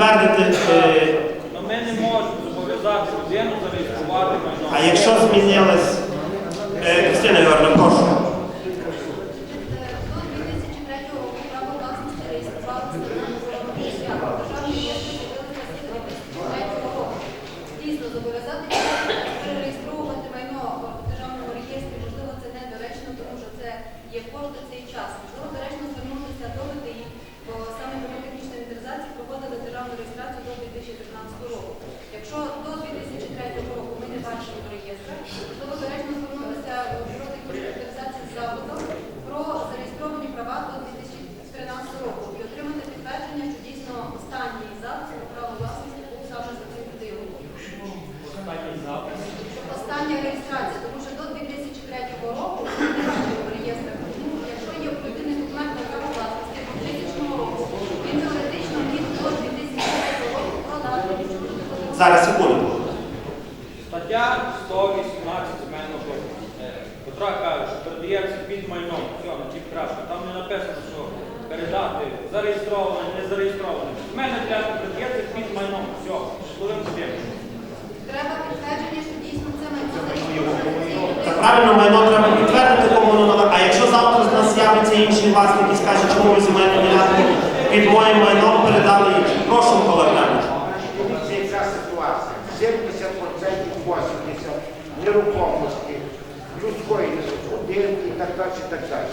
підтвердити. е, Ну, Ми не можемо зобов'язати людину зареєструвати майно. А якщо змінилось. Е, Кристина Ігорівна, прошу. До 2003 року право власності реєструвалося на державному свято. Державний реєстр з'явилися на 2003 року. Дійсно, зобов'язати перереєстровувати майно в державному реєстрі, можливо, це недоречно, тому що це є кошти цей час. Можливо, доречно звернутися до ВТІ, бо саме бюро технічної інвентаризації проводили державну реєстрацію до 2015 року. Якщо до 2003 року ми не бачимо реєстру, можливо, доречно звернутися до бюро технічної інвентаризації з запитом про зареєстровані права до 2013 року і отримати підтвердження, що дійсно останній запис про право власності був саме за цим будинком. Остання реєстрація, тому що до 2003 року ми не бачимо в реєстрах. Тому якщо є у людини документ на право власності 2000 року, він теоретично міг до 2003 року продати. Зараз секунду. Стаття 118 земельного кодексу. Петра каже, що передається під майном. Все, на крапка. Там не написано, що передати зареєстрований, не зареєстрований. У мене для передається під майном. Все, житловим будинком. Треба підтвердження, що дійсно це майно зареєстроване. Так правильно, майно треба підтвердити, кому воно належить. А якщо завтра з нас з'явиться інший власник і скаже, чому ви земельну ділянку під моїм майном передали іншим. Прошу, Микола Іванович. Це яка ситуація. 70% 80% нерухомості, людської будинки і так далі, і так далі.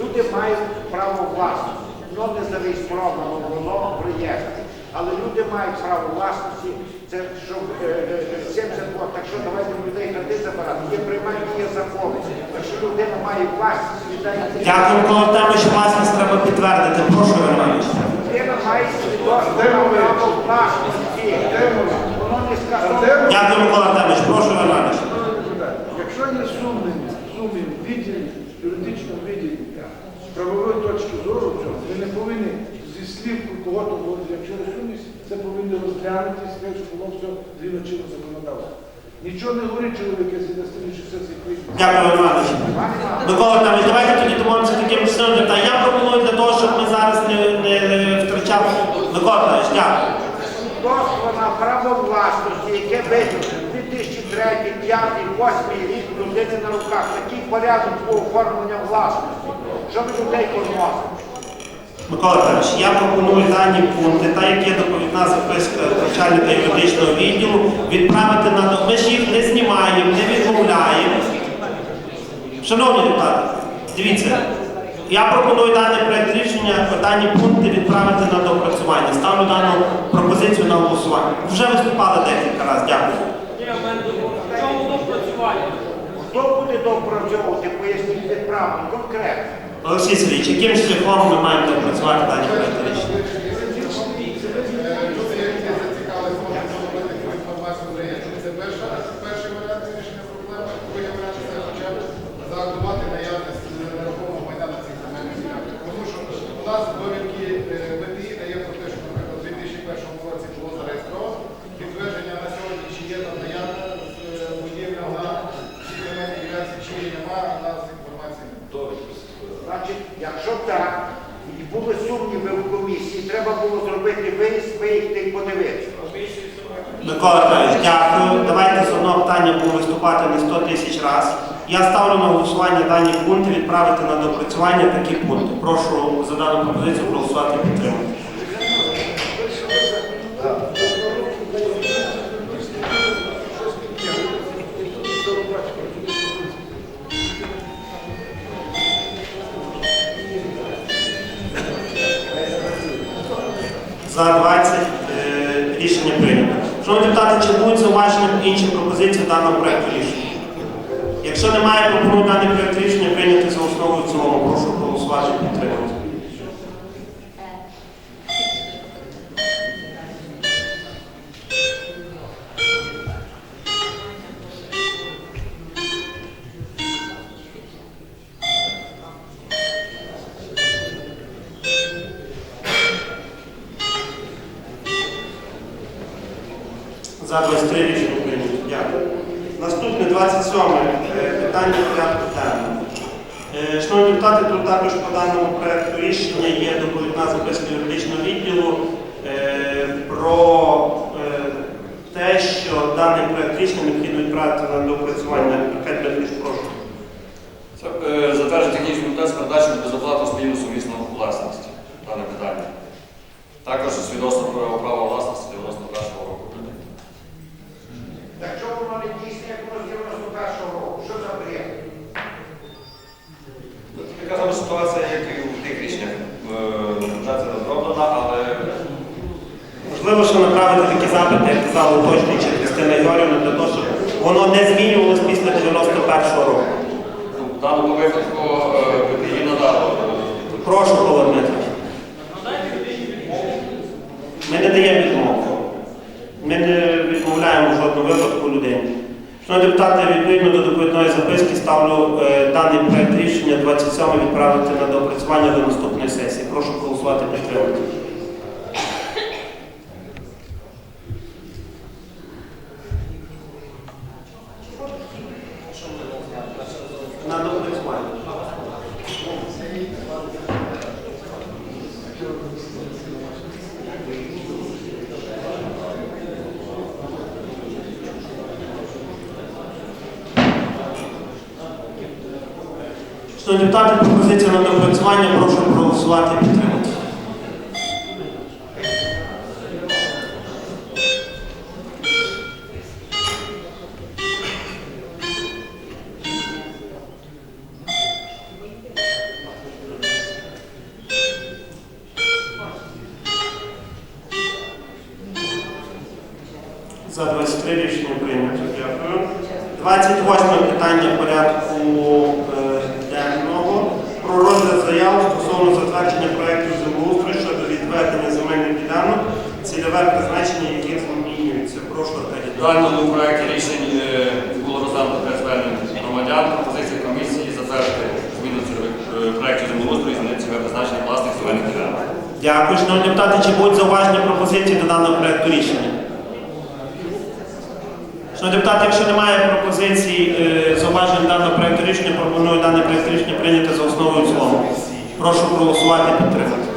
Люди мають право власності. Воно не зареєстровано, воно в реєстрі. Але люди мають право власності, це щоб е, е, 70 років. Так що давайте людей хати забирати. Є приймальні, є закони. Якщо людина має власність, віддає Дякую, Микола Артемович, власність треба підтвердити. Прошу, Іванович. людина має право власності. Не. Дякую, Микола Артемович. Прошу, Іванович. Якщо є сумнів, сумнів відділі, юридичному відділі, з правової точки зору, ви не повинні зі слів кого-то, говорити, якщо є сумність, це повинні розглянути, сказати, що було все згідно чинного законодавства. Нічого не говорить чоловік, якщо дасте мені що це квітні. Дякую, Іванович. Микола Артемович, давайте тоді домовимося таким чином. Та я пропоную для того, щоб ми зараз не, не втрачали. Микола Артемович, дякую. На право власності, яке видано 2003, 2005, 2008 рік людини на руках. Такий порядок по оформленню власності. Що ви людей кормозите? Микола Артемович, я пропоную дані пункти, так як є доповідна записка начальника юридичного відділу, відправити на до- Ми ж їх не знімаємо, не відмовляємо. Шановні депутати, дивіться, я пропоную даний проект рішення, дані пункти відправити на доопрацювання. Ставлю дану пропозицію на голосування. Вже виступали декілька разів. Дякую. Чому допрацювання? Хто буде допрацьовувати, поясніть відправку конкретно. Олексій Сергійович, яким шляхом ми маємо допрацювати дані проєкт рішення? Люди, які зацікавилися, можуть зробити таку інформацію в реєстрі. Це перша, перший варіант вирішення проблеми. Другий варіант це хоча б заактувати наявність нерухомого майна на цих земельних ділянках. Тому що у нас довідки ВТІ дає про те, що, наприклад, у 2001 році було зареєстровано. Підтвердження на сьогодні, чи є там наявна е, будівля на цій земельній ділянці, чи її немає, у нас інформації немає. Значить, якщо так, і були сумніви в комісії, треба було зробити виїзд, виїхати і подивитися. Микола Петрович, дякую. Давайте з одного питання будемо виступати не 100 тисяч разів. Я ставлю на голосування дані пункти, відправити на допрацювання такі пункти. Прошу за дану пропозицію проголосувати і підтримати. За 20 е, рішення прийнято. Шановні депутати, чи будуть зауваження інші пропозиції даного проєкту рішення? Якщо немає, пропоную даний проект рішення прийняти за основу в цілому. Прошу голосувати і підтримати. за 23 рішення. Дякую. Наступне 27-ме е, питання порядку денного. Е, шановні депутати, тут також по даному проєкту рішення є доповідна записка юридичного відділу е, про те, що даний проєкт рішення необхідно відправити на доопрацювання. Прошу. Затвердження технічного тесту передачі безоплатно спільну суму. Шановні депутати, відповідно до доповідної записки ставлю е, даний проект рішення 27 відправити на доопрацювання до наступної сесії. Прошу проголосувати підтримати. На доопрацювання. Шановні депутати, пропозиція на доопрацювання, прошу проголосувати і підтримати. За 23 рішення прийнято. Дякую. 28 питання порядку е, денного. Про розгляд заяв стосовно затвердження проєкту землеустрою щодо відведення земельних ділянок, цільове призначення яких змінюється. Прошу В даному проєкті рішень е, було розглянуто п'ять звернень громадян. Пропозиція комісії затвердити зміну е, проєктів землеустрою і змінити цільове призначення власних земельних ділянок. Дякую, шановні депутати. Чи будуть зауваження пропозиції до даного проєкту рішення? Шановні депутати, якщо немає пропозицій е, зауважень даного проєкту рішення, пропоную даний проєкт рішення прийняти за основу і цілому. Прошу проголосувати і підтримати.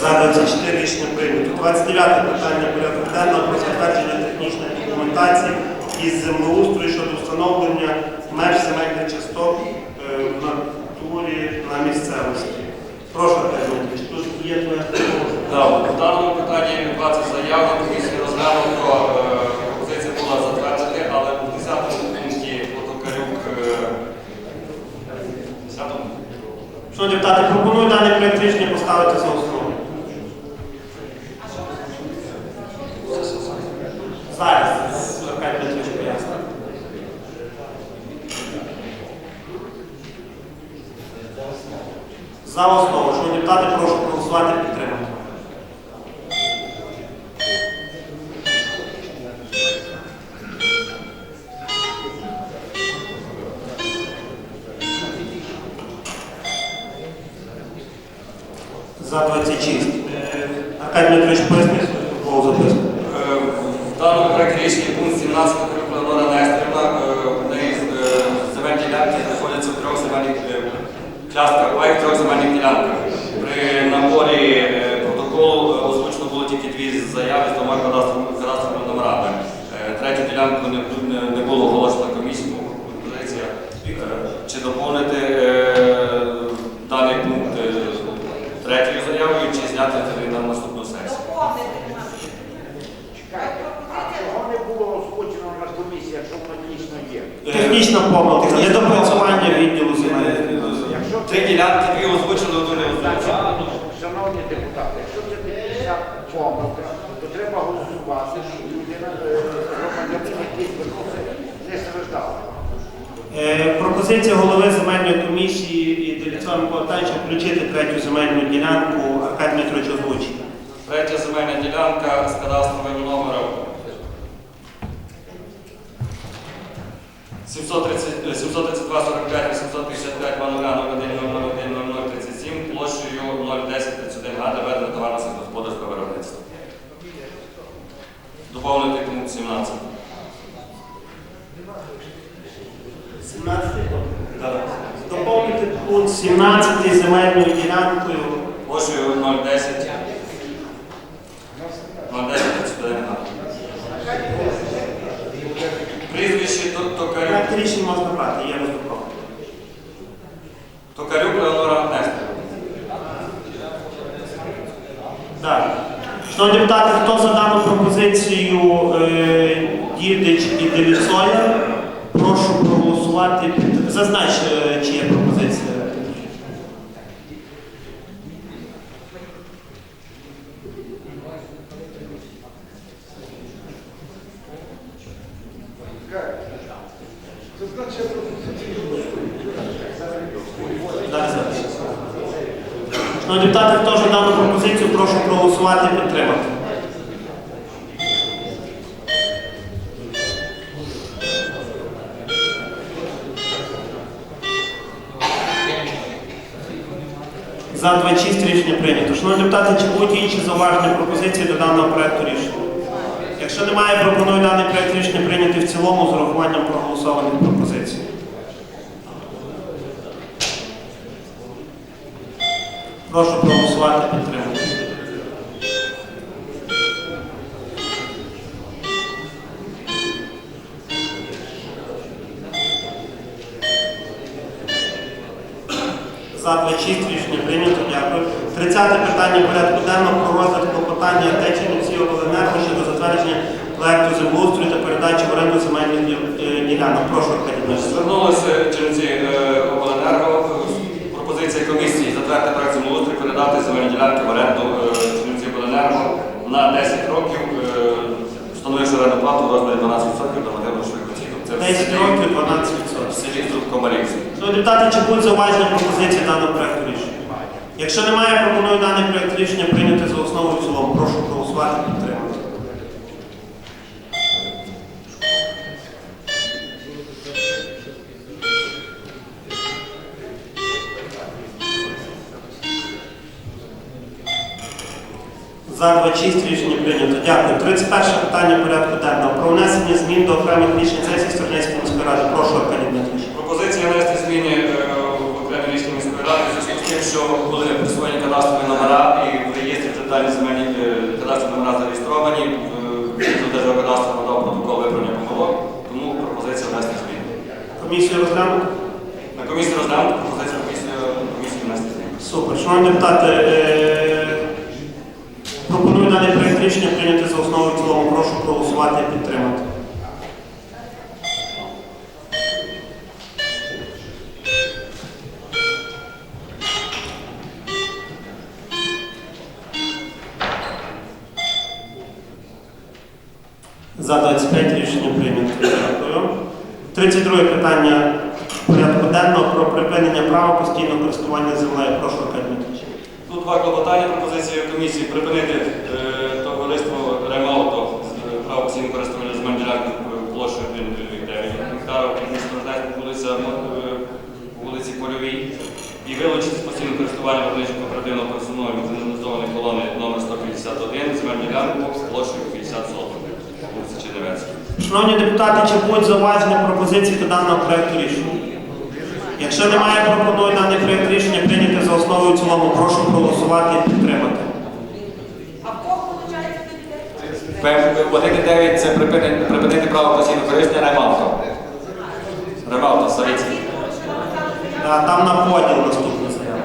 За 24 рішення прийнято. 29 питання порядку денного про затвердження технічної документації із землеустрою щодо встановлення меж земельних часток е, в натурі на місцевості. Прошу, Аркадій Дмитрович, тут є твоя пропозиція. Так, У даному питанні 20 заяв на комісії розглянуто. е, Пропозиція була затвердити, але у 10 пункті Потокарюк е, 10 Шановні депутати, пропоную даний проєкт рішення поставити за основу. Зараз Аркадій Дмитрович пояснить. За основу. Шановні депутати, прошу проголосувати і підтримати. Частках, пай в трьох земельних ділянках. При наборі е, протоколу е, озвучено було тільки дві заяви з двома кадастровими номерами. Е, Третю ділянку не, не- не було оголошено комісію. Пропозиція, е, чи доповнити даний пункт третьою заявою, чи зняти це на наступну сесію. Чого не було озвучено на комісії, якщо воно дійсно є? Технічна помилка, недопрацювання відділу Три ділянки дві озвучили, одну не озвучили. Шановні депутати, якщо це технічна помилка, то треба голосувати, щоб людина, е, громадянин, який звернувся, не страждав. Е, Пропозиція голови земельної комісії і Деліцова Микола включити третю земельну ділянку Аркадій Дмитрович озвучить. Третя земельна ділянка з кадастровим номером 730, е, 732 45 855 00 37 площею 010 31 га для ведення товарно сільськогосподарського виробництва. Доповнити пункт 17. 17 Доповнити пункт 17 земельною ділянкою. Площею 010. 010 31 га. Прізвище Ток- Токарюк. рішення можна брати, є роздруковано. Токарюк Леонора Нестерівна. Далі. Шановні депутати, хто за дану пропозицію е, Дідич і Девіцоя, прошу проголосувати. Зазнач, е, чи є пропозиція. Це значить пропозиції Далі запис. Шановні депутати, хто за дану пропозицію, прошу проголосувати підтримати. За 26 рішення прийнято. Шановні депутати, чи будуть інші зауваження пропозиції до даного проекту рішення? Якщо немає, пропоную даний проект рішення прийняти в цілому з урахуванням проголосованих пропозицій. Прошу проголосувати підтримати. За 26 рішення прийнято. Дякую. 30 питання порядку денного про розгляд клопотання Течівниці обленерго щодо затвердження проекту землеустрою та передачі в оренду земельних е, ділянок. Прошу, Аркадій. Звернулися Чернівці е, обленерго. Пропозиція комісії затвердити проект землеустрою, передати земельні ділянки в оренду е, Чернівці обленерго на 10 років, е, встановивши оренду плату в розмірі 12% нормативно-грошових оцінок. 10 років, 12%. Шановні депутати, чи будуть зауваження пропозиції даного проекту рішення? Якщо немає, пропоную даний проект рішення прийняти за основу і цілому. Прошу проголосувати і підтримати. За 26 рішення прийнято. Дякую. 31 питання порядку денного. Про внесення змін до окремих рішень сесії Сторнецької міської ради. Прошу, Аркадій Дмитрович. Пропозиція внести е, в окремі рішення міської ради в зв'язку з тим, що були присвоєні кадастрові номера і в реєстрі вже дані земельні е, кадастрові номера зареєстровані. Відділ Держгеокадастру надав протокол виправлення помилок, тому пропозиція внести зміни. Комісію розглянути? На комісії розглянути пропозицію комісії, комісії внести зміни. Супер. Шановні депутати, е, пропоную даний проект рішення прийняти за основу в цілому. Прошу проголосувати і підтримати. Питання порядку денного про припинення права постійного користування землею. Прошу, Дмитрович. Тут два клопотання. Пропозиція комісії припинити е, товариство Ремауто з е, право постійного користування земель ділянки площею 1,9 гектарів, вулиця е, вулиці Польовій, і вилучити з постійного користування виробничого кооперативного персональної механізованої колони номер 151 земельну ділянку площею 50 соток, вулиця Чернівецька. Шановні депутати, чи будуть зауваження пропозиції до даного проекту рішення? Якщо немає, пропоную даний проект рішення прийняти за основу і цілому. Прошу проголосувати і підтримати. А в кого виходить 1,9 це припинити, припинити право постійного користування Ремауто. Ремауто, Савіцький. А, Там на поділ наступна заява.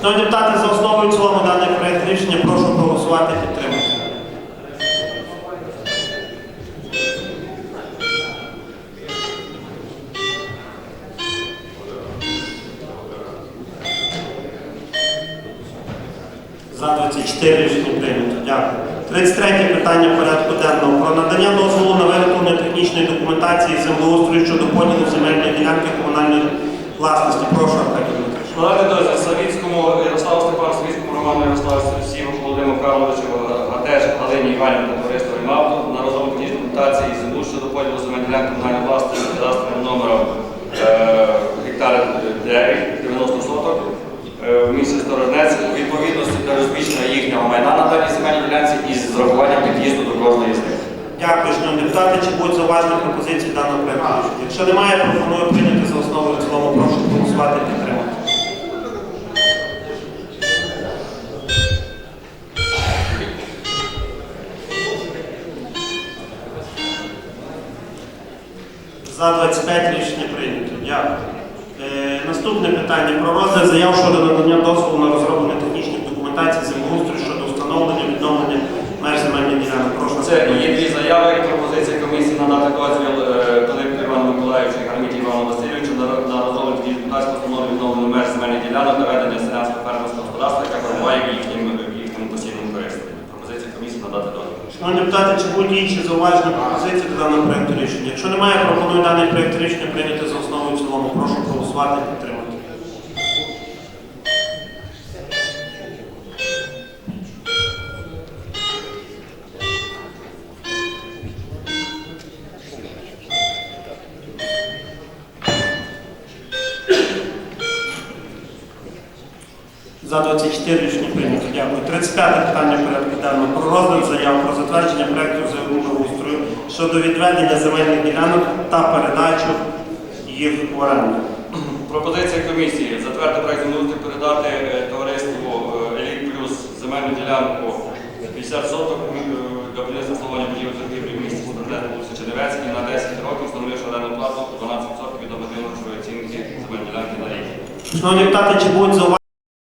Шановні депутати, за основу і цілому даний проект рішення прошу проголосувати і підтримати. 24 рішення прийнято. Дякую. 33 питання порядку денного про надання дозволу на виготовлення технічної документації землеустрою щодо поділу земельної ділянки комунальної власності. Прошу, Аркадій Дмитрович. Надати дозвіл Савіцькому, За-25 рішення прийнято. Дякую. Е, наступне питання про розгляд заяв щодо надання дозволу на розроблення технічних документацій землеустрою щодо встановлення відновлення меж земельних ділянок. Прошу. Це є дві заяви. Пропозиція комісії надати дозвіл е, Пилипку Івану Миколаївичу і Гарміті Івану Васильовичу на, на 19 постанови відновлення меж земельних ділянок, наведення селянського фермерського господарства, яка перебуває в Шановні депутати, чи будуть інші зауваження пропозиції до даного проекту рішення? Якщо немає, пропоную даний проект рішення прийняти за основу і в цілому. Прошу проголосувати і підтримати. За 24 рішення прийнято. Дякую. 35 питання порядку денного. Про розгляд заяв про затвердження проекту землеустрою щодо відведення земельних ділянок та передачу їх в оренду. Пропозиція комісії затвердити проект землеустрою передати е, товариству Еліт Плюс земельну ділянку 50 соток е, для будівництва будівель торгівлі в місті Стандартне вулиці Чернівецькій на 10 років, встановивши орендну плату 12% від нормативно-грошової оцінки земельної ділянки на рік. Шановні депутати, чи будуть зауваження?